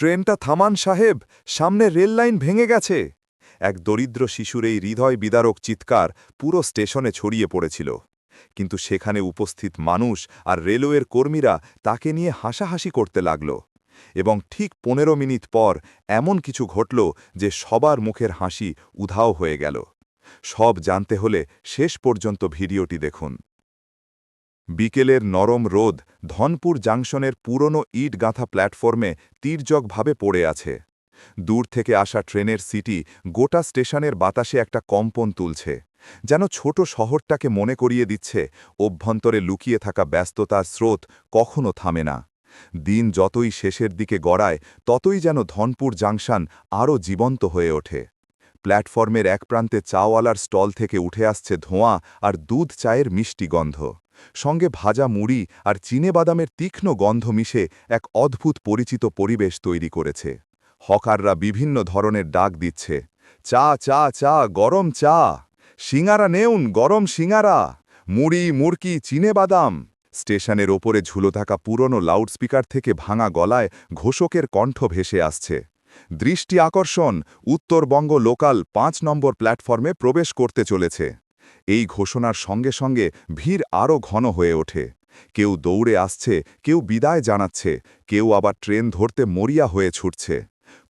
ট্রেনটা থামান সাহেব, সামনে রেল লাইন ভেঙে গেছে। এক দরিদ্র শিশুর এই হৃদয় বিদারক চিৎকার পুরো স্টেশনে ছড়িয়ে পড়েছিল। কিন্তু সেখানে উপস্থিত মানুষ আর রেলওয়ের কর্মীরা তাকে নিয়ে হাসাহাসি করতে লাগল। এবং ঠিক পনেরো মিনিট পর এমন কিছু ঘটল যে সবার মুখের হাসি উধাও হয়ে গেল। সব জানতে হলে শেষ পর্যন্ত ভিডিওটি দেখুন। বিকেলের নরম রোদ ধনপুর জাংশনের পুরনো ইট গাঁথা প্ল্যাটফর্মে তীর্যকভাবে পড়ে আছে। দূর থেকে আসা ট্রেনের সিটি গোটা স্টেশনের বাতাসে একটা কম্পন তুলছে, যেন ছোট শহরটাকে মনে করিয়ে দিচ্ছে, অভ্যন্তরে লুকিয়ে থাকা ব্যস্ততার স্রোত কখনো থামে না। দিন যতই শেষের দিকে গড়ায়, ততই যেন ধনপুর জাংশন আরও জীবন্ত হয়ে ওঠে। প্ল্যাটফর্মের এক প্রান্তে চাওয়ালার স্টল থেকে উঠে আসছে ধোঁয়া আর দুধ চায়ের মিষ্টি গন্ধ। সঙ্গে ভাজা মুড়ি আর চিনে বাদামের তীক্ষ্ণ গন্ধ মিশে এক অদ্ভুত পরিচিত পরিবেশ তৈরি করেছে। হকাররা বিভিন্ন ধরনের ডাক দিচ্ছে। চা চা চা, গরম চা। সিঙারা নেউন, গরম সিঙারা মুড়ি মুরকি চিনে বাদাম। স্টেশনের ওপরে ঝুলো থাকা পুরনো লাউডস্পিকার থেকে ভাঙা গলায় ঘোষকের কণ্ঠ ভেসে আসছে। দৃষ্টি আকর্ষণ, উত্তরবঙ্গ লোকাল পাঁচ নম্বর প্ল্যাটফর্মে প্রবেশ করতে চলেছে। এই ঘোষণার সঙ্গে সঙ্গে ভিড় আরও ঘন হয়ে ওঠে। কেউ দৌড়ে আসছে, কেউ বিদায় জানাচ্ছে, কেউ আবার ট্রেন ধরতে মরিয়া হয়ে ছুটছে।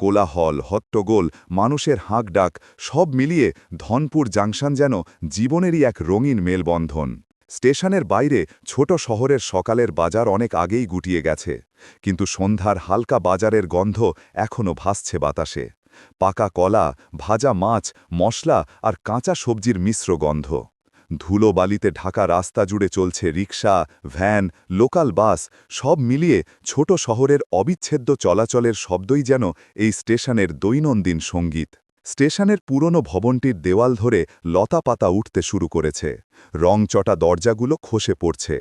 কোলাহল, হট্টগোল, মানুষের হাঁকডাক, সব মিলিয়ে ধনপুর জাংশন যেন জীবনেরই এক রঙিন মেলবন্ধন। স্টেশনের বাইরে ছোট শহরের সকালের বাজার অনেক আগেই গুটিয়ে গেছে, কিন্তু সন্ধ্যার হালকা বাজারের গন্ধ এখনও ভাসছে বাতাসে। পাকা কলা, ভাজা মাছ, মশলা আর কাঁচা সবজির মিশ্র গন্ধ। ধুলো বালিতে ঢাকা রাস্তা জুড়ে চলছে রিকশা, ভ্যান, লোকাল বাস, সব মিলিয়ে ছোট শহরের অবিচ্ছেদ্য চলাচলের শব্দই যেন এই স্টেশনের দৈনন্দিন সংগীত। স্টেশনের পুরনো ভবনটির দেওয়াল ধরে লতা পাতা উঠতে শুরু করেছে। রংচটা দরজাগুলো খসে পড়ছে।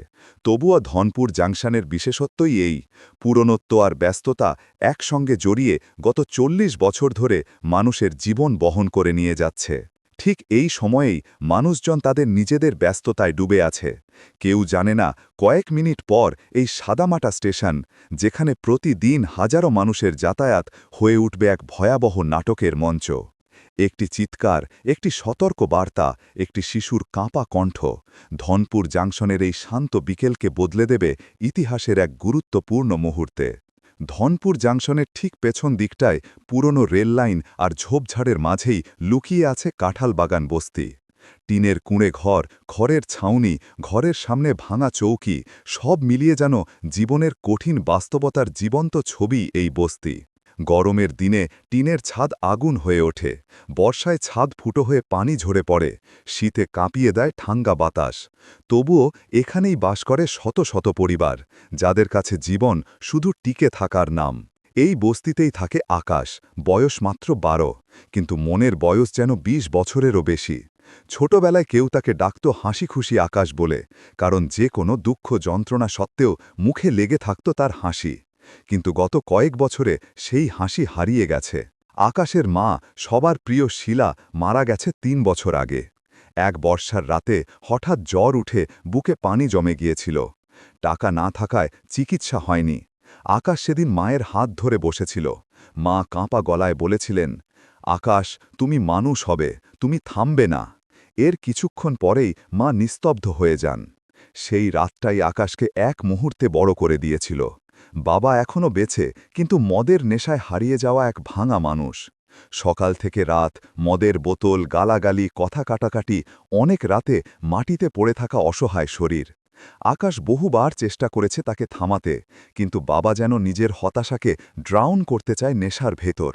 তবুও ধনপুর জাংশনের বিশেষত্বই এই। পুরনত্ব আর ব্যস্ততা একসঙ্গে জড়িয়ে গত চল্লিশ বছর ধরে মানুষের জীবন বহন করে নিয়ে যাচ্ছে। ঠিক এই সময়েই মানুষজন তাদের নিজেদের ব্যস্ততায় ডুবে আছে। কেউ জানে না কয়েক মিনিট পর এই সাদামাটা স্টেশন, যেখানে প্রতিদিন হাজারো মানুষের যাতায়াত হয়ে উঠবে এক ভয়াবহ নাটকের মঞ্চ। একটি চিৎকার, একটি সতর্ক বার্তা একটি শিশুর কাঁপা কণ্ঠ। ধনপুর জাংশনের এই শান্ত বিকেলকে বদলে দেবে ইতিহাসের এক গুরুত্বপূর্ণ মুহূর্তে। ধনপুর জাংশনের ঠিক পেছন দিকটায় পুরনো রেল লাইন আর ঝোপঝাড়ের মাঝেই লুকিয়ে আছে কাঁঠাল বাগান বস্তি। টিনের কুঁড়ে ঘর ঘরের ছাউনি, ঘরের সামনে ভাঙা চৌকি, সব মিলিয়ে যেন জীবনের কঠিন বাস্তবতার জীবন্ত ছবি এই বস্তি। গরমের দিনে টিনের ছাদ আগুন হয়ে ওঠে। বর্ষায় ছাদ ফুটো হয়ে পানি ঝরে পড়ে। শীতে কাঁপিয়ে দেয় ঠাঙ্গা বাতাস। তবুও এখানেই বাস করে শত শত পরিবার, যাদের কাছে জীবন শুধু টিকে থাকার নাম। এই বস্তিতেই থাকে আকাশ, বয়স মাত্র বারো, কিন্তু মনের বয়স যেন ২০ বছরেরও বেশি। ছোটবেলায় কেউ তাকে ডাকত হাসি খুশি আকাশ বলে, কারণ যে কোনো দুঃখ যন্ত্রণা সত্ত্বেও মুখে লেগে থাকত তার হাসি। কিন্তু গত কয়েক বছরে সেই হাসি হারিয়ে গেছে। আকাশের মা, সবার প্রিয় শিলা, মারা গেছে তিন বছর আগে। এক বর্ষার রাতে হঠাৎ জ্বর উঠে বুকে পানি জমে গিয়েছিল। টাকা না থাকায় চিকিৎসা হয়নি। আকাশ সেদিন মায়ের হাত ধরে বসেছিল। মা কাঁপা গলায় বলেছিলেন, আকাশ, তুমি মানুষ হবে, তুমি থামবে না। এর কিছুক্ষণ পরেই মা নিস্তব্ধ হয়ে যান। সেই রাতটাই আকাশকে এক মুহূর্তে বড় করে দিয়েছিল। বাবা এখনও বেছে কিন্তু মদের নেশায় হারিয়ে যাওয়া এক ভাঙা মানুষ। সকাল থেকে রাত, মদের বোতল, গালাগালি, কথা কাটাকাটি, অনেক রাতে মাটিতে পড়ে থাকা অসহায় শরীর। আকাশ বহুবার চেষ্টা করেছে তাকে থামাতে, কিন্তু বাবা যেন নিজের হতাশাকে ড্রাউন করতে চায় নেশার ভেতর।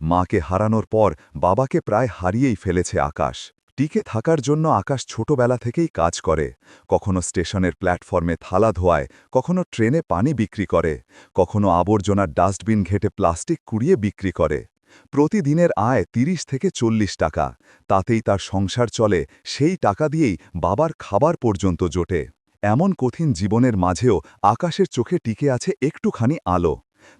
মাকে হারানোর পর বাবাকে প্রায় হারিয়েই ফেলেছে আকাশ। টিকে থাকার জন্য আকাশ ছোটবেলা থেকেই কাজ করে। কখনো স্টেশনের প্ল্যাটফর্মে থালা ধোয়ায়, কখনো ট্রেনে পানি বিক্রি করে, কখনো আবর্জনার ডাস্টবিন ঘেটে প্লাস্টিক কুড়িয়ে বিক্রি করে। প্রতিদিনের আয় ৩০ থেকে চল্লিশ টাকা। তাতেই তার সংসার চলে, সেই টাকা দিয়েই বাবার খাবার পর্যন্ত জোটে। এমন কঠিন জীবনের মাঝেও আকাশের চোখে টিকে আছে একটুখানি আলো।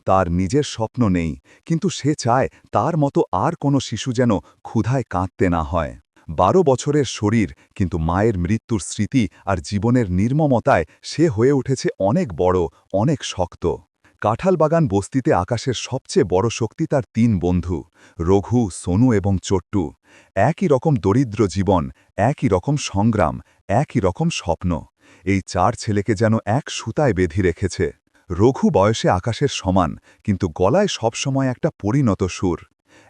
তার নিজের স্বপ্ন নেই, কিন্তু সে চায় তার মতো আর কোনো শিশু যেন ক্ষুধায় কাঁদতে না হয়। বারো বছরের শরীর, কিন্তু মায়ের মৃত্যুর স্মৃতি আর জীবনের নির্মমতায় সে হয়ে উঠেছে অনেক বড়, অনেক শক্ত। কাঁঠালবাগান বস্তিতে আকাশের সবচেয়ে বড় শক্তি তার তিন বন্ধু, রঘু, সোনু এবং চট্টু। একই রকম দরিদ্র জীবন, একই রকম সংগ্রাম, একই রকম স্বপ্ন। এই চার ছেলেকে যেন এক সুতায় বেঁধি রেখেছে। রঘু বয়সে আকাশের সমান, কিন্তু গলায় সবসময় একটা পরিণত সুর।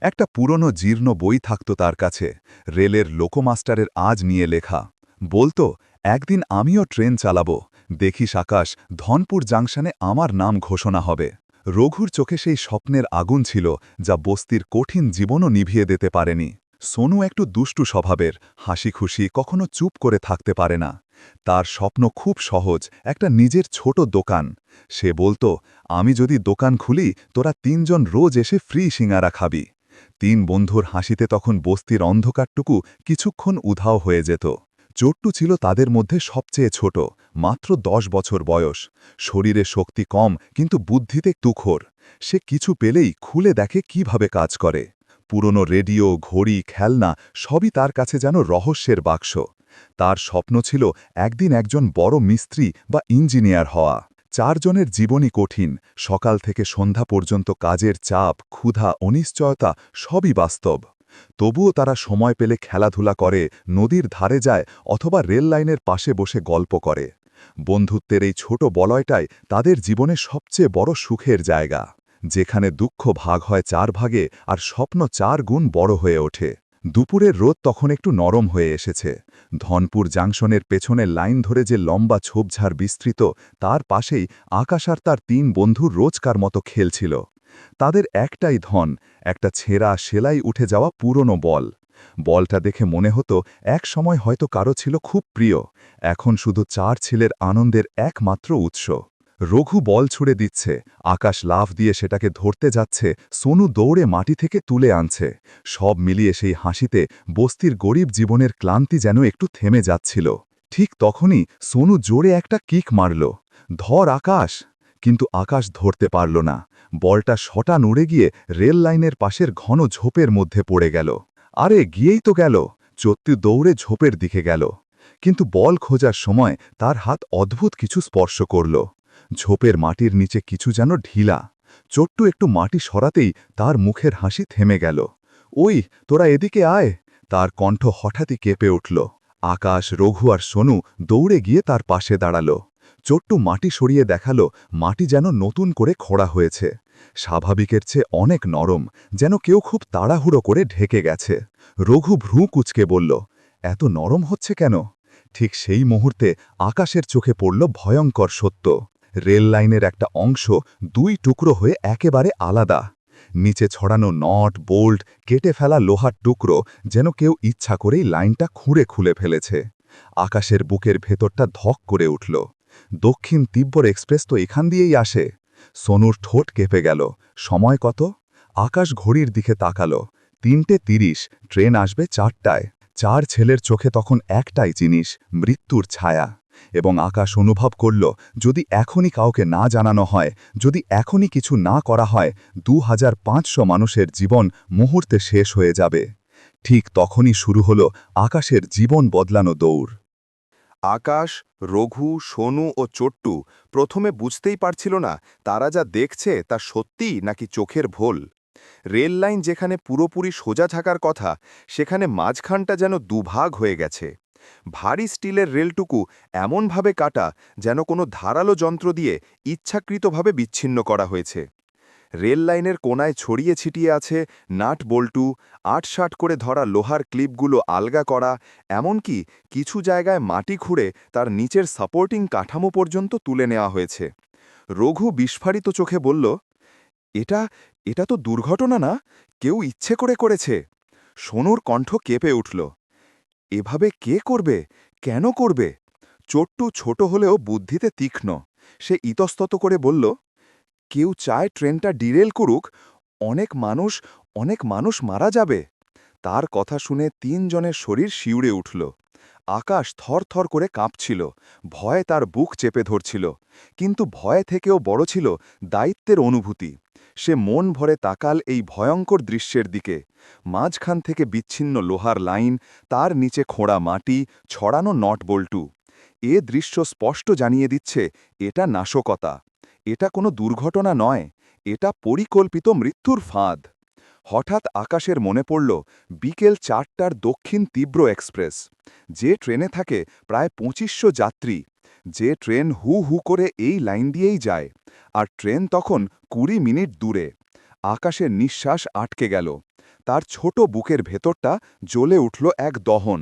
একটা পুরনো জীর্ণ বই থাকত তার কাছে, রেলের লোকোমাস্টারের আজ নিয়ে লেখা। বলতো, একদিন আমিও ট্রেন চালাবো, দেখিস আকাশ, ধনপুর জাংশনে আমার নাম ঘোষণা হবে। রঘুর চোখে সেই স্বপ্নের আগুন ছিল, যা বস্তির কঠিন জীবনও নিভিয়ে দিতে পারেনি। সোনু একটু দুষ্টু স্বভাবের হাসি খুশি কখনো চুপ করে থাকতে পারে না। তার স্বপ্ন খুব সহজ, একটা নিজের ছোট দোকান। সে বলতো, আমি যদি দোকান খুলি, তোরা তিনজন রোজ এসে ফ্রি সিঙারা খাবি। তিন বন্ধুর হাসিতে তখন বস্তির অন্ধকারটুকু কিছুক্ষণ উধাও হয়ে যেত। চট্টু ছিল তাদের মধ্যে সবচেয়ে ছোট, মাত্র দশ বছর বয়স। শরীরে শক্তি কম, কিন্তু বুদ্ধিতে তুখোর। সে কিছু পেলেই খুলে দেখে কীভাবে কাজ করে। পুরনো রেডিও, ঘড়ি, খেলনা সবই তার কাছে যেন রহস্যের বাক্স। তার স্বপ্ন ছিল একদিন একজন বড় মিস্ত্রি বা ইঞ্জিনিয়ার হওয়া। চারজনের জীবনই কঠিন, সকাল থেকে সন্ধ্যা পর্যন্ত কাজের চাপ, ক্ষুধা, অনিশ্চয়তা সবই বাস্তব। তবুও তারা সময় পেলে খেলাধুলা করে, নদীর ধারে যায় অথবা রেল লাইনের পাশে বসে গল্প করে। বন্ধুত্বের এই ছোট বলয়টাই তাদের জীবনে সবচেয়ে বড় সুখের জায়গা, যেখানে দুঃখ ভাগ হয় চার ভাগে আর স্বপ্ন চার গুণ বড় হয়ে ওঠে। দুপুরের রোদ তখন একটু নরম হয়ে এসেছে। ধনপুর জাংশনের পেছনের লাইন ধরে যে লম্বা ছোপঝাড় বিস্তৃত, তার পাশেই আকাশ আর তার তিন বন্ধু রোজকার মতো খেলছিল। তাদের একটাই ধন, একটা ছেঁড়া সেলাই উঠে যাওয়া পুরনো বল। বলটা দেখে মনে হতো, এক সময় হয়তো কারও ছিল খুব প্রিয়, এখন শুধু চার ছেলের আনন্দের একমাত্র উৎস। রঘু বল ছুড়ে দিচ্ছে, আকাশ লাফ দিয়ে সেটাকে ধরতে যাচ্ছে, সোনু দৌড়ে মাটি থেকে তুলে আনছে। সব মিলিয়ে সেই হাসিতে বস্তির গরিব জীবনের ক্লান্তি যেন একটু থেমে যাচ্ছিল। ঠিক তখনই সোনু জোরে একটা কিক মারল। ধর আকাশ! কিন্তু আকাশ ধরতে পারল না। বলটা শটা নড়ে গিয়ে রেল লাইনের পাশের ঘন ঝোপের মধ্যে পড়ে গেল। আরে, গিয়েই তো গেল! চত্তি দৌড়ে ঝোপের দিকে গেল। কিন্তু বল খোঁজার সময় তার হাত অদ্ভুত কিছু স্পর্শ করল। ঝোপের মাটির নিচে কিছু যেন ঢিলা। চট্টু একটু মাটি সরাতেই তার মুখের হাসি থেমে গেল। ওই, তোরা এদিকে আয়। তার কণ্ঠ হঠাৎই কেঁপে উঠল। আকাশ, রঘু আর সোনু দৌড়ে গিয়ে তার পাশে দাঁড়াল। চট্টু মাটি সরিয়ে দেখাল, মাটি যেন নতুন করে খোঁড়া হয়েছে। স্বাভাবিকের চেয়ে অনেক নরম, যেন কেউ খুব তাড়াহুড়ো করে ঢেকে গেছে। রঘু ভ্রু কুচকে বলল, এত নরম হচ্ছে কেন? ঠিক সেই মুহূর্তে আকাশের চোখে পড়ল ভয়ঙ্কর সত্য। রেল লাইনের একটা অংশ দুই টুকরো হয়ে একেবারে আলাদা। নিচে ছড়ানো নট, বোল্ট, কেটে ফেলা লোহার টুকরো যেন কেউ ইচ্ছা করেই লাইনটা খুঁড়ে খুলে ফেলেছে। আকাশের বুকের ভেতরটা ধক করে উঠল। দক্ষিণ তিব্বর এক্সপ্রেস তো এখান দিয়েই আসে। সোনুর ঠোঁট কেঁপে গেল। সময় কত? আকাশ ঘড়ির দিকে তাকালো। তিনটে তিরিশ, ট্রেন আসবে চারটায়। চার ছেলের চোখে তখন একটাই জিনিস, মৃত্যুর ছায়া। এবং আকাশ অনুভব করল, যদি এখনই কাউকে না জানানো হয়, যদি এখনই কিছু না করা হয় দু মানুষের জীবন মুহূর্তে শেষ হয়ে যাবে। ঠিক তখনই শুরু হল আকাশের জীবন বদলানো দৌড়। আকাশ, রঘু, সোনু ও চট্টু প্রথমে বুঝতেই পারছিল না তারা যা দেখছে তা সত্যিই নাকি চোখের ভোল। রেল লাইন যেখানে পুরোপুরি সোজা থাকার কথা, সেখানে মাঝখানটা যেন দুভাগ হয়ে গেছে। ভারী স্টিলের রেলটুকু এমনভাবে কাটা যেন কোনো ধারালো যন্ত্র দিয়ে ইচ্ছাকৃতভাবে বিচ্ছিন্ন করা হয়েছে। রেল লাইনের কোনায় ছড়িয়ে ছিটিয়ে আছে নাট বল্টু আটসাট করে ধরা লোহার ক্লিপগুলো আলগা করা, এমনকি কিছু জায়গায় মাটি খুঁড়ে তার নিচের সাপোর্টিং কাঠামো পর্যন্ত তুলে নেওয়া হয়েছে। রঘু বিস্ফারিত চোখে বলল, এটা এটা তো দুর্ঘটনা না? কেউ ইচ্ছে করে করেছে। সোনুর কণ্ঠ কেঁপে উঠল। এভাবে কে করবে? কেন করবে? চট্টু ছোট হলেও বুদ্ধিতে তীক্ষ্ণ। সে ইতস্তত করে বলল, কেউ চায় ট্রেনটা ডিরেল করুক, অনেক মানুষ অনেক মানুষ মারা যাবে। তার কথা শুনে তিনজনের শরীর শিউড়ে উঠল। আকাশ থরথর করে কাঁপছিল। ভয়ে তার বুক চেপে ধরছিল। কিন্তু ভয় থেকেও বড় ছিল দায়িত্বের অনুভূতি। সে মন ভরে তাকাল এই ভয়ঙ্কর দৃশ্যের দিকে। মাঝখান থেকে বিচ্ছিন্ন লোহার লাইন, তার নিচে খোঁড়া মাটি, ছড়ানো নট বল্টু এ দৃশ্য স্পষ্ট জানিয়ে দিচ্ছে, এটা নাশকতা। এটা কোনো দুর্ঘটনা নয়, এটা পরিকল্পিত মৃত্যুর ফাঁদ। হঠাৎ আকাশের মনে পড়ল, বিকেল চারটার দক্ষিণ তীব্র এক্সপ্রেস। যে ট্রেনে থাকে, প্রায় পঁচিশশো যাত্রী। যে ট্রেন হু হু করে এই লাইন দিয়েই যায়, আর ট্রেন তখন কুড়ি মিনিট দূরে। আকাশের নিঃশ্বাস আটকে গেল। তার ছোট বুকের ভেতরটা জ্বলে উঠল এক দহন।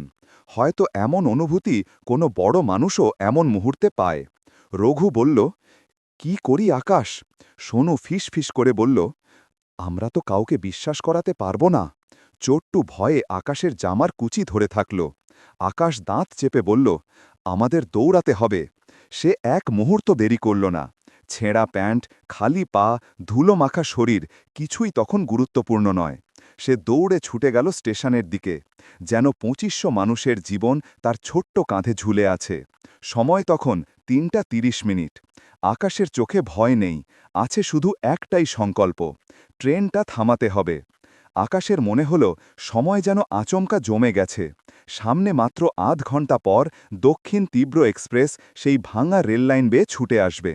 হয়তো এমন অনুভূতি কোনো বড় মানুষও এমন মুহূর্তে পায়। রঘু বলল, কি করি আকাশ? সোনু ফিস ফিস করে বলল, আমরা তো কাউকে বিশ্বাস করাতে পারব না। চোট্টু ভয়ে আকাশের জামার কুচি ধরে থাকল। আকাশ দাঁত চেপে বলল আমাদের দৌড়াতে হবে। সে এক মুহূর্ত দেরি করল না। ছেঁড়া প্যান্ট, খালি পা, ধুলো মাখা শরীর কিছুই তখন গুরুত্বপূর্ণ নয়। সে দৌড়ে ছুটে গেল স্টেশনের দিকে। যেন পঁচিশশো মানুষের জীবন তার ছোট্ট কাঁধে ঝুলে আছে। সময় তখন তিনটা তিরিশ মিনিট। আকাশের চোখে ভয় নেই। আছে শুধু একটাই সংকল্প, ট্রেনটা থামাতে হবে। আকাশের মনে হল সময় যেন আচমকা জমে গেছে। সামনে মাত্র আধ ঘণ্টা পর দক্ষিণ তীব্র এক্সপ্রেস সেই ভাঙা রেললাইন বেয়ে ছুটে আসবে।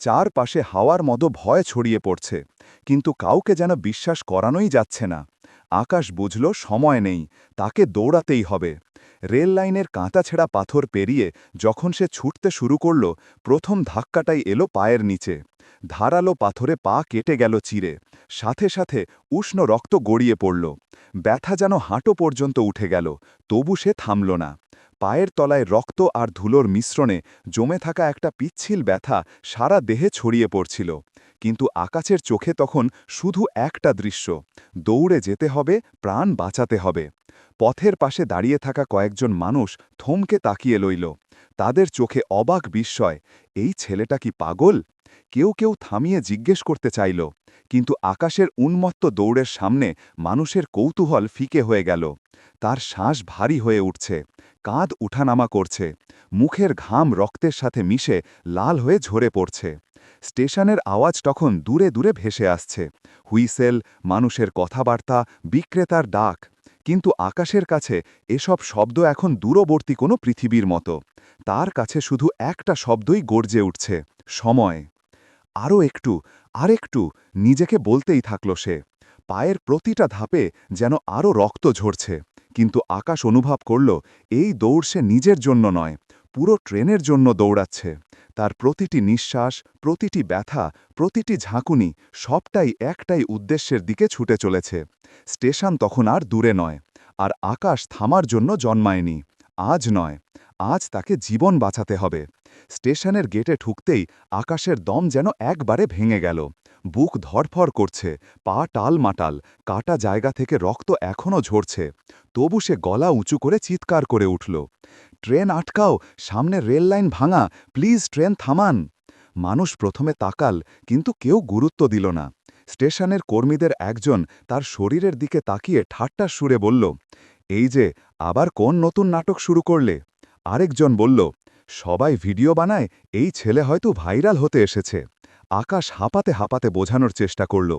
চারপাশে হাওয়ার মতো ভয় ছড়িয়ে পড়ছে। কিন্তু কাউকে যেন বিশ্বাস করানোই যাচ্ছে না। আকাশ বুঝল সময় নেই, তাকে দৌড়াতেই হবে। রেল লাইনের কাঁটাছেড়া পাথর পেরিয়ে যখন সে ছুটতে শুরু করল, প্রথম ধাক্কাটাই এলো পায়ের নিচে। ধারালো পাথরে পা কেটে গেল চিরে, সাথে সাথে উষ্ণ রক্ত গড়িয়ে পড়ল। ব্যথা যেন হাঁটো পর্যন্ত উঠে গেল, তবু সে থামল না। পায়ের তলায় রক্ত আর ধুলোর মিশ্রণে জমে থাকা একটা পিচ্ছিল ব্যথা সারা দেহে ছড়িয়ে পড়ছিল। কিন্তু আকাশের চোখে তখন শুধু একটা দৃশ্য, দৌড়ে যেতে হবে, প্রাণ বাঁচাতে হবে। পথের পাশে দাঁড়িয়ে থাকা কয়েকজন মানুষ থমকে তাকিয়ে লইল তাদের চোখে অবাক বিস্ময়, এই ছেলেটা কি পাগল? কেউ কেউ থামিয়ে জিজ্ঞেস করতে চাইল, কিন্তু আকাশের উন্মত্ত দৌড়ের সামনে মানুষের কৌতূহল ফিকে হয়ে গেল। তার শ্বাস ভারী হয়ে উঠছে, কাঁধ উঠানামা করছে, মুখের ঘাম রক্তের সাথে মিশে লাল হয়ে ঝরে পড়ছে। স্টেশনের আওয়াজ তখন দূরে দূরে ভেসে আসছে, হুইসেল, মানুষের কথাবার্তা, বিক্রেতার ডাক। কিন্তু আকাশের কাছে এসব শব্দ এখন দূরবর্তী কোনো পৃথিবীর মতো। তার কাছে শুধু একটা শব্দই গর্জে উঠছে, সময়। আরও একটু, আরেকটু, নিজেকে বলতেই থাকল সে। পায়ের প্রতিটা ধাপে যেন আরও রক্ত ঝরছে। কিন্তু আকাশ অনুভব করল, এই দৌড় সে নিজের জন্য নয়, পুরো ট্রেনের জন্য দৌড়াচ্ছে। তার প্রতিটি নিঃশ্বাস, প্রতিটি ব্যথা, প্রতিটি ঝাঁকুনি সবটাই একটাই উদ্দেশ্যের দিকে ছুটে চলেছে। স্টেশন তখন আর দূরে নয়, আর আকাশ থামার জন্য জন্মায়নি, আজ নয়। আজ তাকে জীবন বাঁচাতে হবে। স্টেশনের গেটে ঠুকতেই আকাশের দম যেন একবারে ভেঙে গেল। বুক ধরফর করছে, পা টালমাটাল, কাটা জায়গা থেকে রক্ত এখনও ঝরছে। তবু সে গলা উঁচু করে চিৎকার করে উঠল, ট্রেন আটকাও, সামনে রেল লাইন ভাঙা, প্লিজ ট্রেন থামান। মানুষ প্রথমে তাকাল, কিন্তু কেউ গুরুত্ব দিল না। স্টেশনের কর্মীদের একজন তার শরীরের দিকে তাকিয়ে ঠাট্টা সুরে বলল, এই যে, আবার কোন নতুন নাটক শুরু করলে? আরেকজন বলল, সবাই ভিডিও বানায়, এই ছেলে হয়তো ভাইরাল হতে এসেছে। আকাশ হাঁপাতে হাঁপাতে বোঝানোর চেষ্টা করল,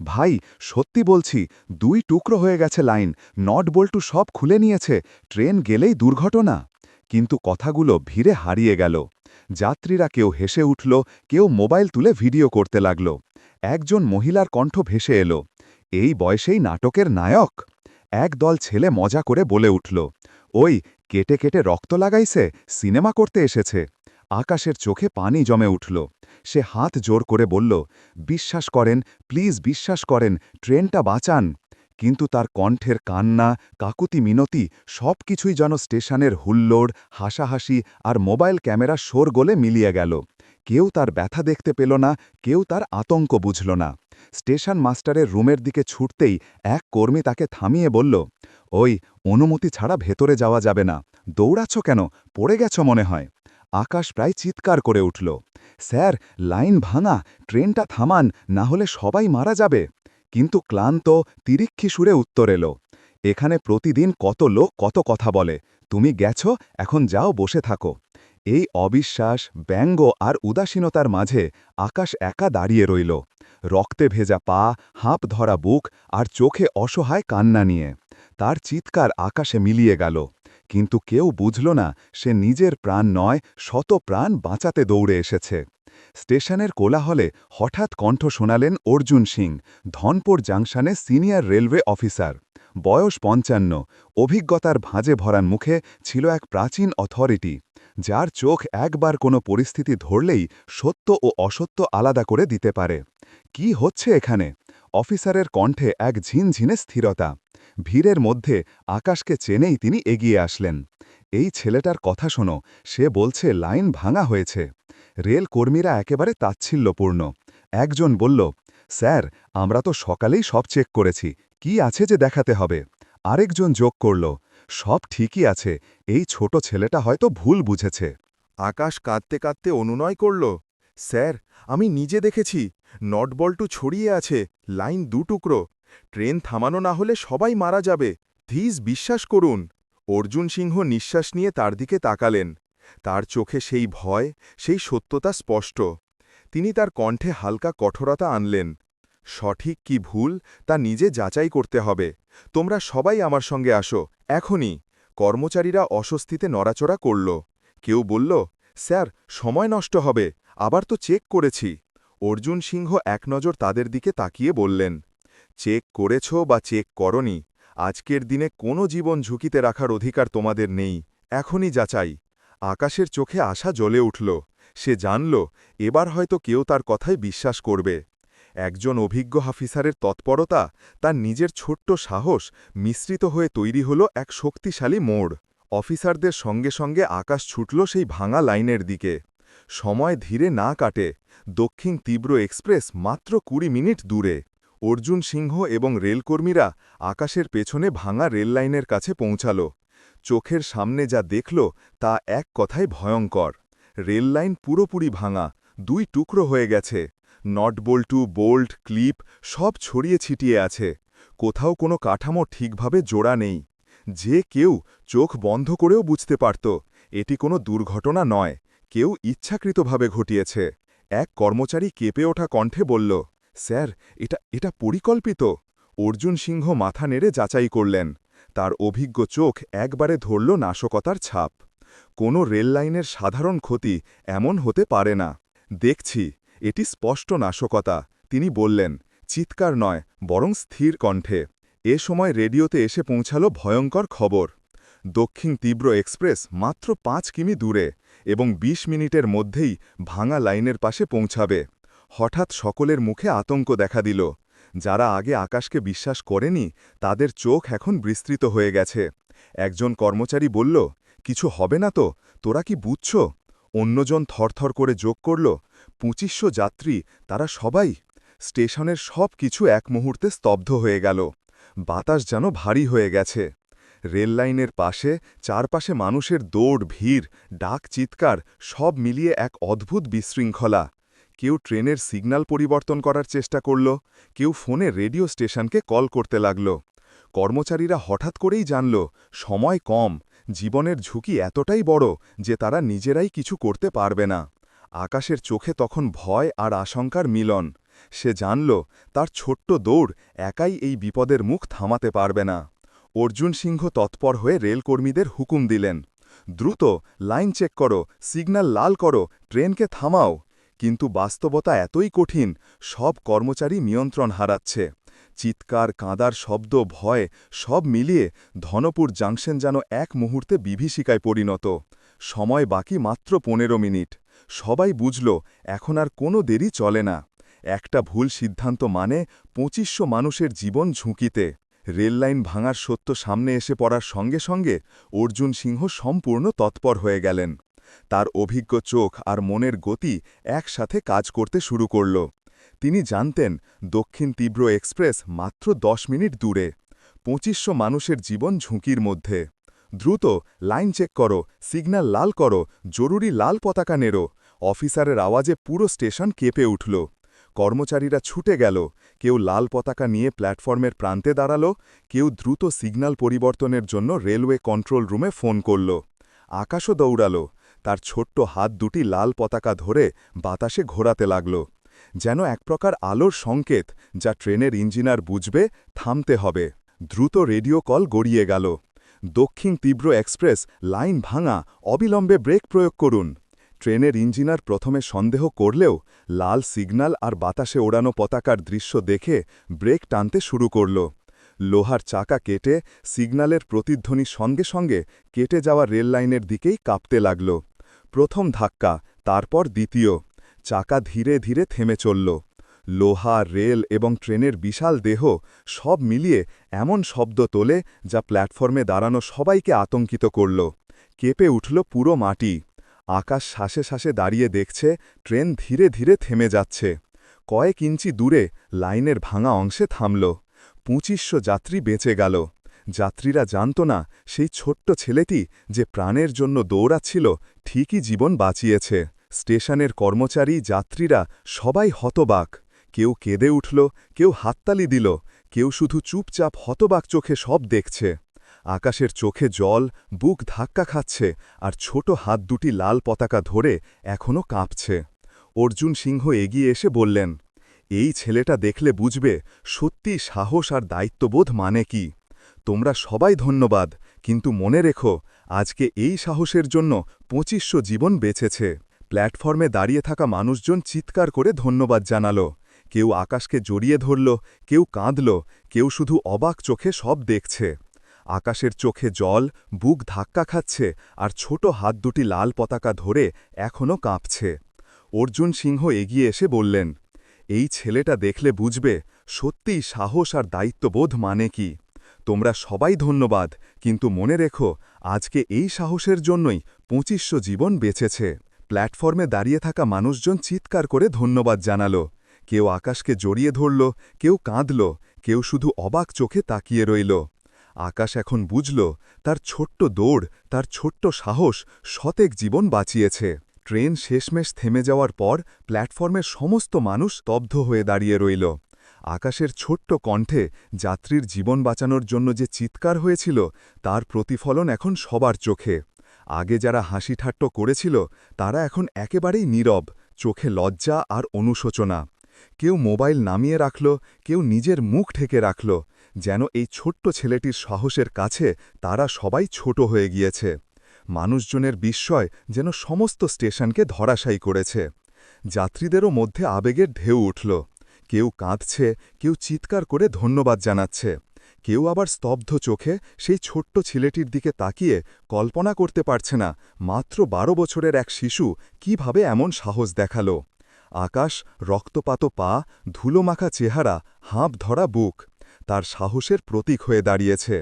ভাই, সত্যি বলছি, দুই টুকরো হয়ে গেছে লাইন, নট বল্টু সব খুলে নিয়েছে, ট্রেন গেলেই দুর্ঘটনা। কিন্তু কথাগুলো ভিড়ে হারিয়ে গেল। যাত্রীরা কেউ হেসে উঠল, কেউ মোবাইল তুলে ভিডিও করতে লাগল। একজন মহিলার কণ্ঠ ভেসে এলো, এই বয়সেই নাটকের নায়ক? এক দল ছেলে মজা করে বলে উঠল, ওই কেটে কেটে রক্ত লাগাইছে, সিনেমা করতে এসেছে। আকাশের চোখে পানি জমে উঠল। সে হাত জোর করে বলল, বিশ্বাস করেন, প্লিজ বিশ্বাস করেন, ট্রেনটা বাঁচান। কিন্তু তার কণ্ঠের কান্না, কাকুতি মিনতি সব কিছুই যেন স্টেশনের হুল্লোড়, হাসাহাসি আর মোবাইল ক্যামেরা শোর গোলে মিলিয়ে গেল। কেউ তার ব্যথা দেখতে পেল না, কেউ তার আতঙ্ক বুঝল না। স্টেশন মাস্টারের রুমের দিকে ছুটতেই এক কর্মী তাকে থামিয়ে বলল ওই অনুমতি ছাড়া ভেতরে যাওয়া যাবে না। দৌড়াচ্ছ কেন? পড়ে গেছ মনে হয়। আকাশ প্রায় চিৎকার করে উঠল। স্যার, লাইন ভাঙা, ট্রেনটা থামান, না হলে সবাই মারা যাবে। কিন্তু ক্লান্ত তিরিক্ষি সুরে উত্তর এলো। এখানে প্রতিদিন কত লোক কত কথা বলে। তুমি গেছ, এখন যাও, বসে থাকো। এই অবিশ্বাস, ব্যঙ্গ আর উদাসীনতার মাঝে আকাশ একা দাঁড়িয়ে রইল। রক্তে ভেজা পা, হাঁপ ধরা বুক আর চোখে অসহায় কান্না নিয়ে। তার চিৎকার আকাশে মিলিয়ে গেল। কিন্তু কেউ বুঝল না, সে নিজের প্রাণ নয়, শত প্রাণ বাঁচাতে দৌড়ে এসেছে। স্টেশনের কোলাহলে হঠাৎ কণ্ঠ শোনালেন অর্জুন সিং, ধনপুর জাংশনে সিনিয়র রেলওয়ে অফিসার। বয়স পঞ্চান্ন, অভিজ্ঞতার ভাঁজে ভরান মুখে ছিল এক প্রাচীন অথরিটি, যার চোখ একবার কোনো পরিস্থিতি ধরলেই সত্য ও অসত্য আলাদা করে দিতে পারে। কি হচ্ছে এখানে? অফিসারের কণ্ঠে এক ঝিনঝিনে স্থিরতা। ভিড়ের মধ্যে আকাশকে চেনেই তিনি এগিয়ে আসলেন। এই ছেলেটার কথা শোনো, সে বলছে লাইন ভাঙা হয়েছে। রেল কর্মীরা একেবারে তাচ্ছিল্যপূর্ণ। একজন বলল, স্যার, আমরা তো সকালেই সব চেক করেছি, কি আছে যে দেখাতে হবে? আরেকজন যোগ করল, সব ঠিকই আছে, এই ছোট ছেলেটা হয়তো ভুল বুঝেছে। আকাশ কাঁদতে কাঁদতে অনুনয় করল, স্যার, আমি নিজে দেখেছি, নটবল্টু ছড়িয়ে আছে, লাইন দু টুকরো ট্রেন থামানো না হলে সবাই মারা যাবে। ধীজ বিশ্বাস করুন। অর্জুন সিংহ নিঃশ্বাস নিয়ে তার দিকে তাকালেন। তার চোখে সেই ভয়, সেই সত্যতা স্পষ্ট। তিনি তার কণ্ঠে হালকা কঠোরতা আনলেন। সঠিক কি ভুল, তা নিজে যাচাই করতে হবে। তোমরা সবাই আমার সঙ্গে আসো, এখনই। কর্মচারীরা অস্বস্তিতে নড়াচড়া করল। কেউ বলল, স্যার, সময় নষ্ট হবে। আবার তো চেক করেছি। অর্জুন সিংহ এক নজর তাদের দিকে তাকিয়ে বললেন চেক করেছ বা চেক করনি? আজকের দিনে কোনো জীবন ঝুঁকিতে রাখার অধিকার তোমাদের নেই। এখনই যাচাই। আকাশের চোখে আশা জ্বলে উঠল। সে জানল, এবার হয়তো কেউ তার কথায় বিশ্বাস করবে। একজন অভিজ্ঞ হাফিসারের তৎপরতা, তার নিজের ছোট্ট সাহস মিশ্রিত হয়ে তৈরি হল এক শক্তিশালী মোড়। অফিসারদের সঙ্গে সঙ্গে আকাশ ছুটল সেই ভাঙা লাইনের দিকে। সময় ধীরে না কাটে। দক্ষিণ তীব্র এক্সপ্রেস মাত্র কুড়ি মিনিট দূরে। অর্জুন সিংহ এবং রেলকর্মীরা আকাশের পেছনে ভাঙা রেললাইনের কাছে পৌঁছাল। চোখের সামনে যা দেখল তা এক কথায় ভয়ঙ্কর। রেল লাইন পুরোপুরি ভাঙা, দুই টুকরো হয়ে গেছে। নটবোল্টু বোল্ট, ক্লিপ সব ছড়িয়ে ছিটিয়ে আছে। কোথাও কোনো কাঠামো ঠিকভাবে জোড়া নেই। যে কেউ চোখ বন্ধ করেও বুঝতে পারত, এটি কোনো দুর্ঘটনা নয়। কেউ ইচ্ছাকৃতভাবে ঘটিয়েছে। এক কর্মচারী কেঁপে ওঠা কণ্ঠে বলল স্যার, এটা এটা পরিকল্পিত। অর্জুন সিংহ মাথা নেড়ে যাচাই করলেন। তার অভিজ্ঞ চোখ একবারে ধরল নাশকতার ছাপ। কোনো রেললাইনের সাধারণ ক্ষতি এমন হতে পারে না। দেখছি, এটি স্পষ্ট নাশকতা, তিনি বললেন। চিৎকার নয়, বরং স্থির কণ্ঠে। এ সময় রেডিওতে এসে পৌঁছাল ভয়ঙ্কর খবর। দক্ষিণ তীব্র এক্সপ্রেস মাত্র পাঁচ কিমি দূরে এবং ২০ মিনিটের মধ্যেই ভাঙা লাইনের পাশে পৌঁছাবে। হঠাৎ সকলের মুখে আতঙ্ক দেখা দিল। যারা আগে আকাশকে বিশ্বাস করেনি, তাদের চোখ এখন বিস্তৃত হয়ে গেছে। একজন কর্মচারী বলল, কিছু হবে না তো? তোরা কি বুঝছ? অন্যজন থরথর করে যোগ করল, পঁচিশশো যাত্রী, তারা সবাই? স্টেশনের সব কিছু এক মুহূর্তে স্তব্ধ হয়ে গেল। বাতাস যেন ভারী হয়ে গেছে। রেললাইনের পাশে, চারপাশে মানুষের দৌড়, ভিড়, ডাক, চিৎকার, সব মিলিয়ে এক অদ্ভুত বিশৃঙ্খলা। কেউ ট্রেনের সিগন্যাল পরিবর্তন করার চেষ্টা করল, কেউ ফোনে রেডিও স্টেশনকে কল করতে লাগল। কর্মচারীরা হঠাৎ করেই জানল, সময় কম, জীবনের ঝুঁকি এতটাই বড় যে তারা নিজেরাই কিছু করতে পারবে না। আকাশের চোখে তখন ভয় আর আশঙ্কার মিলন। সে জানল, তার ছোট্ট দৌড় একাই এই বিপদের মুখ থামাতে পারবে না। অর্জুন সিংহ তৎপর হয়ে রেলকর্মীদের হুকুম দিলেন, দ্রুত, লাইন চেক করো সিগন্যাল লাল করো, ট্রেনকে থামাও। কিন্তু বাস্তবতা এতই কঠিন, সব কর্মচারী নিয়ন্ত্রণ হারাচ্ছে। চিৎকার, কাঁদার শব্দ, ভয়, সব মিলিয়ে ধনপুর জাংশন যেন এক মুহূর্তে বিভীষিকায় পরিণত। সময় বাকি মাত্র পনেরো মিনিট। সবাই বুঝল, এখন আর কোনো দেরি চলে না। একটা ভুল সিদ্ধান্ত মানে পঁচিশশো মানুষের জীবন ঝুঁকিতে। রেললাইন ভাঙার সত্য সামনে এসে পড়ার সঙ্গে সঙ্গে অর্জুন সিংহ সম্পূর্ণ তৎপর হয়ে গেলেন। তার অভিজ্ঞ চোখ আর মনের গতি একসাথে কাজ করতে শুরু করল। তিনি জানতেন, দক্ষিণ তীব্র এক্সপ্রেস মাত্র দশ মিনিট দূরে, পঁচিশশো মানুষের জীবন ঝুঁকির মধ্যে। দ্রুত, লাইন চেক করো, সিগন্যাল লাল করো, জরুরি লাল পতাকা নেড়ো, অফিসারের আওয়াজে পুরো স্টেশন কেঁপে উঠল। কর্মচারীরা ছুটে গেল, কেউ লাল পতাকা নিয়ে প্ল্যাটফর্মের প্রান্তে দাঁড়াল, কেউ দ্রুত সিগন্যাল পরিবর্তনের জন্য রেলওয়ে কন্ট্রোল রুমে ফোন করল। আকাশও দৌড়াল তার ছোট্ট হাত দুটি লাল পতাকা ধরে বাতাসে ঘোরাতে লাগল। যেন এক প্রকার আলোর সংকেত যা ট্রেনের ইঞ্জিনার বুঝবে থামতে হবে। দ্রুত রেডিও কল গড়িয়ে গেল। দক্ষিণ তীব্র এক্সপ্রেস লাইন ভাঙা অবিলম্বে ব্রেক প্রয়োগ করুন। ট্রেনের ইঞ্জিনার প্রথমে সন্দেহ করলেও লাল সিগন্যাল আর বাতাসে ওড়ানো পতাকার দৃশ্য দেখে ব্রেক টানতে শুরু করল। লোহার চাকা কেটে সিগন্যালের প্রতিধ্বনির সঙ্গে সঙ্গে কেটে যাওয়া রেললাইনের দিকেই কাঁপতে লাগল। প্রথম ধাক্কা, তারপর দ্বিতীয়। চাকা ধীরে ধীরে থেমে চলল। লোহা, রেল এবং ট্রেনের বিশাল দেহ সব মিলিয়ে এমন শব্দ তোলে যা প্ল্যাটফর্মে দাঁড়ানো সবাইকে আতঙ্কিত করল। কেঁপে উঠল পুরো মাটি। আকাশ শ্বাসে শ্বাসে দাঁড়িয়ে দেখছে, ট্রেন ধীরে ধীরে থেমে যাচ্ছে। কয়েক ইঞ্চি দূরে লাইনের ভাঙা অংশে থামল। পঁচিশশো যাত্রী বেঁচে গেল। যাত্রীরা জানত না, সেই ছোট্ট ছেলেটি যে প্রাণের জন্য দৌড়াচ্ছিল, ঠিকই জীবন বাঁচিয়েছে। স্টেশনের কর্মচারী, যাত্রীরা সবাই হতবাক। কেউ কেঁদে উঠল, কেউ হাততালি দিল, কেউ শুধু চুপচাপ হতবাক চোখে সব দেখছে। আকাশের চোখে জল, বুক ধাক্কা খাচ্ছে, আর ছোট হাত দুটি লাল পতাকা ধরে এখনও কাঁপছে। অর্জুন সিংহ এগিয়ে এসে বললেন এই ছেলেটা দেখলে বুঝবে সত্যি সাহস আর দায়িত্ববোধ মানে কি। তোমরা সবাই ধন্যবাদ, কিন্তু মনে রেখো, আজকে এই সাহসের জন্য পঁচিশশো জীবন বেঁচেছে। প্ল্যাটফর্মে দাঁড়িয়ে থাকা মানুষজন চিৎকার করে ধন্যবাদ জানালো। কেউ আকাশকে জড়িয়ে ধরল, কেউ কাঁদল, কেউ শুধু অবাক চোখে সব দেখছে। আকাশের চোখে জল, বুক ধাক্কা খাচ্ছে আর ছোট হাত দুটি লাল পতাকা ধরে এখনও কাঁপছে। অর্জুন সিংহ এগিয়ে এসে বললেন এই ছেলেটা দেখলে বুঝবে সত্যিই সাহস আর দায়িত্ববোধ মানে কি। তোমরা সবাই ধন্যবাদ, কিন্তু মনে রেখো, আজকে এই সাহসের জন্যই পঁচিশশো জীবন বেঁচেছে। প্ল্যাটফর্মে দাঁড়িয়ে থাকা মানুষজন চিৎকার করে ধন্যবাদ জানালো। কেউ আকাশকে জড়িয়ে ধরল, কেউ কাঁদল, কেউ শুধু অবাক চোখে তাকিয়ে রইল। আকাশ এখন বুঝল, তার ছোট্ট দৌড়, তার ছোট্ট সাহস শতেক জীবন বাঁচিয়েছে। ট্রেন শেষমেশ থেমে যাওয়ার পর প্ল্যাটফর্মের সমস্ত মানুষ স্তব্ধ হয়ে দাঁড়িয়ে রইল। আকাশের ছোট্ট কণ্ঠে যাত্রীর জীবন বাঁচানোর জন্য যে চিৎকার হয়েছিল, তার প্রতিফলন এখন সবার চোখে। আগে যারা হাসি ঠাট্ট করেছিল, তারা এখন একেবারেই নীরব, চোখে লজ্জা আর অনুশোচনা। কেউ মোবাইল নামিয়ে রাখল, কেউ নিজের মুখ ঢেকে রাখল, যেন এই ছোট্ট ছেলেটির সাহসের কাছে তারা সবাই ছোট হয়ে গিয়েছে। মানুষজনের বিস্ময় যেন সমস্ত স্টেশনকে ধরাশায়ী করেছে। যাত্রীদেরও মধ্যে আবেগের ঢেউ উঠল। কেউ কাঁদছে, কেউ চিৎকার করে ধন্যবাদ জানাচ্ছে। কেউ আবার স্তব্ধ চোখে সেই ছোট্ট ছেলেটির দিকে তাকিয়ে কল্পনা করতে পারছে না, মাত্র বারো বছরের এক শিশু কীভাবে এমন সাহস দেখাল। আকাশ, রক্তপাত পা, ধুলোমাখা চেহারা হাঁপ ধরা বুক, তার সাহসের প্রতীক হয়ে দাঁড়িয়েছে।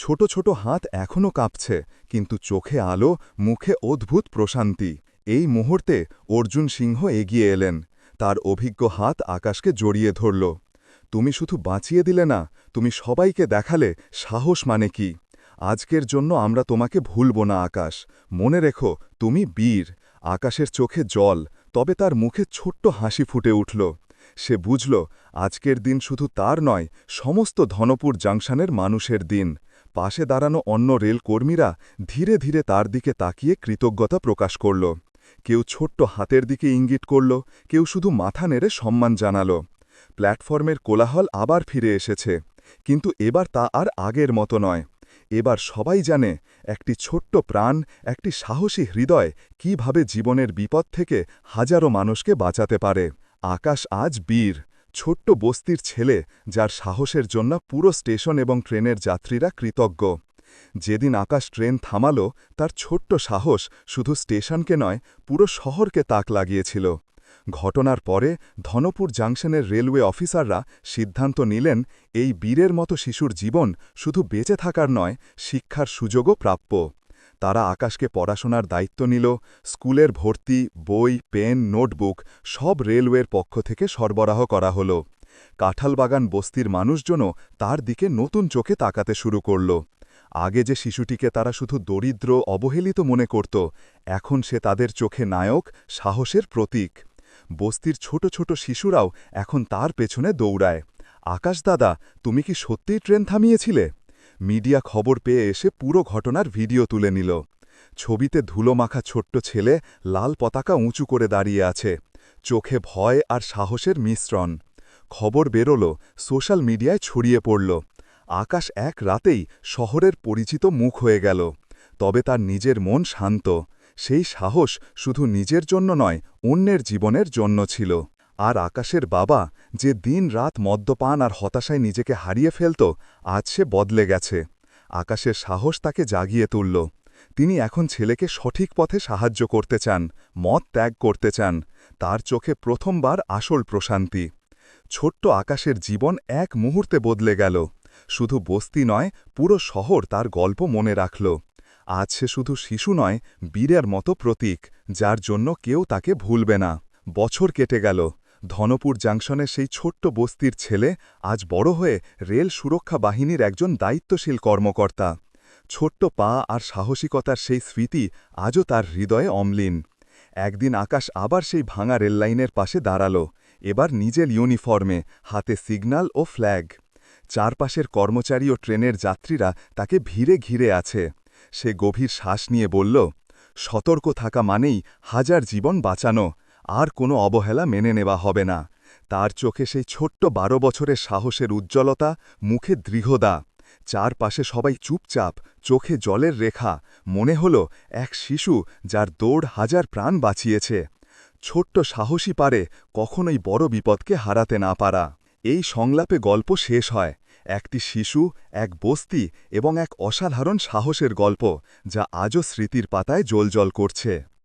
ছোট ছোট হাত এখনও কাঁপছে, কিন্তু চোখে আলো, মুখে অদ্ভুত প্রশান্তি। এই মুহূর্তে অর্জুন সিংহ এগিয়ে এলেন। তার অভিজ্ঞ হাত আকাশকে জড়িয়ে ধরল। তুমি শুধু বাঁচিয়ে দিলে না, তুমি সবাইকে দেখালে সাহস মানে কি? আজকের জন্য আমরা তোমাকে ভুলব না, আকাশ। মনে রেখো, তুমি বীর। আকাশের চোখে জল, তবে তার মুখে ছোট্ট হাসি ফুটে উঠল। সে বুঝল, আজকের দিন শুধু তার নয়, সমস্ত ধনপুর জাংশনের মানুষের দিন। পাশে দাঁড়ানো অন্য রেলকর্মীরা ধীরে ধীরে তার দিকে তাকিয়ে কৃতজ্ঞতা প্রকাশ করল। কেউ ছোট্ট হাতের দিকে ইঙ্গিত করল, কেউ শুধু মাথা নেড়ে সম্মান জানাল। প্ল্যাটফর্মের কোলাহল আবার ফিরে এসেছে। কিন্তু এবার তা আর আগের মতো নয়। এবার সবাই জানে একটি ছোট্ট প্রাণ, একটি সাহসী হৃদয় কীভাবে জীবনের বিপদ থেকে হাজারো মানুষকে বাঁচাতে পারে। আকাশ আজ বীর। ছোট্ট বস্তির ছেলে যার সাহসের জন্য পুরো স্টেশন এবং ট্রেনের যাত্রীরা কৃতজ্ঞ। যেদিন আকাশ ট্রেন থামাল, তার ছোট্ট সাহস শুধু স্টেশনকে নয়, পুরো শহরকে তাক লাগিয়েছিল। ঘটনার পরে ধনপুর জাংশনের রেলওয়ে অফিসাররা সিদ্ধান্ত নিলেন, এই বীরের মতো শিশুর জীবন শুধু বেঁচে থাকার নয়, শিক্ষার সুযোগও প্রাপ্য। তারা আকাশকে পড়াশোনার দায়িত্ব নিল, স্কুলের ভর্তি, বই, পেন, নোটবুক, সব রেলওয়ের পক্ষ থেকে সরবরাহ করা হল। কাঁঠালবাগান বস্তির মানুষজনও তার দিকে নতুন চোখে তাকাতে শুরু করল। আগে যে শিশুটিকে তারা শুধু দরিদ্র, অবহেলিত মনে করত, এখন সে তাদের চোখে নায়ক, সাহসের প্রতীক। বস্তির ছোট ছোট শিশুরাও এখন তার পেছনে দৌড়ায়। আকাশ দাদা, তুমি কি সত্যিই ট্রেন থামিয়েছিলে? মিডিয়া খবর পেয়ে এসে পুরো ঘটনার ভিডিও তুলে নিল। ছবিতে ধুলোমাখা ছোট্ট ছেলে লাল পতাকা উঁচু করে দাঁড়িয়ে আছে। চোখে ভয় আর সাহসের মিশ্রণ। খবর বেরোল, সোশ্যাল মিডিয়ায় ছড়িয়ে পড়ল। আকাশ এক রাতেই শহরের পরিচিত মুখ হয়ে গেল। তবে তার নিজের মন শান্ত। সেই সাহস শুধু নিজের জন্য নয়, অন্যের জীবনের জন্য ছিল। আর আকাশের বাবা যে দিন রাত মদ্যপান আর হতাশায় নিজেকে হারিয়ে ফেলত, আজ সে বদলে গেছে। আকাশের সাহস তাকে জাগিয়ে তুলল। তিনি এখন ছেলেকে সঠিক পথে সাহায্য করতে চান মত ত্যাগ করতে চান। তার চোখে প্রথমবার আসল প্রশান্তি। ছোট্ট আকাশের জীবন এক মুহূর্তে বদলে গেল। শুধু বস্তি নয়, পুরো শহর তার গল্প মনে রাখল। আজ সে শুধু শিশু নয়, বীরের মতো প্রতীক, যার জন্য কেউ তাকে ভুলবে না। বছর কেটে গেল। ধনপুর জাংশনের সেই ছোট্ট বস্তির ছেলে আজ বড় হয়ে রেল সুরক্ষা বাহিনীর একজন দায়িত্বশীল কর্মকর্তা। ছোট্ট পা আর সাহসিকতার সেই স্মৃতি আজও তার হৃদয়ে অম্লিন। একদিন আকাশ আবার সেই ভাঙা রেললাইনের পাশে দাঁড়াল। এবার নিজের ইউনিফর্মে, হাতে সিগন্যাল ও ফ্ল্যাগ। চারপাশের কর্মচারী ও ট্রেনের যাত্রীরা তাকে ভিড়ে ঘিরে আছে। সে গভীর শ্বাস নিয়ে বলল, সতর্ক থাকা মানেই হাজার জীবন বাঁচানো। আর কোনো অবহেলা মেনে নেওয়া হবে না। তার চোখে সেই ছোট্ট বারো বছরের সাহসের উজ্জ্বলতা, মুখে দৃঢ়দা চারপাশে সবাই চুপচাপ, চোখে জলের রেখা। মনে হল এক শিশু যার দৌড় হাজার প্রাণ বাঁচিয়েছে। ছোট্ট সাহসী পারে কখনোই বড় বিপদকে হারাতে না পারা। এই সংলাপে গল্প শেষ হয়। একটি শিশু, এক বস্তি এবং এক অসাধারণ সাহসের গল্প, যা আজও স্মৃতির পাতায় জ্বলজ্বল করছে।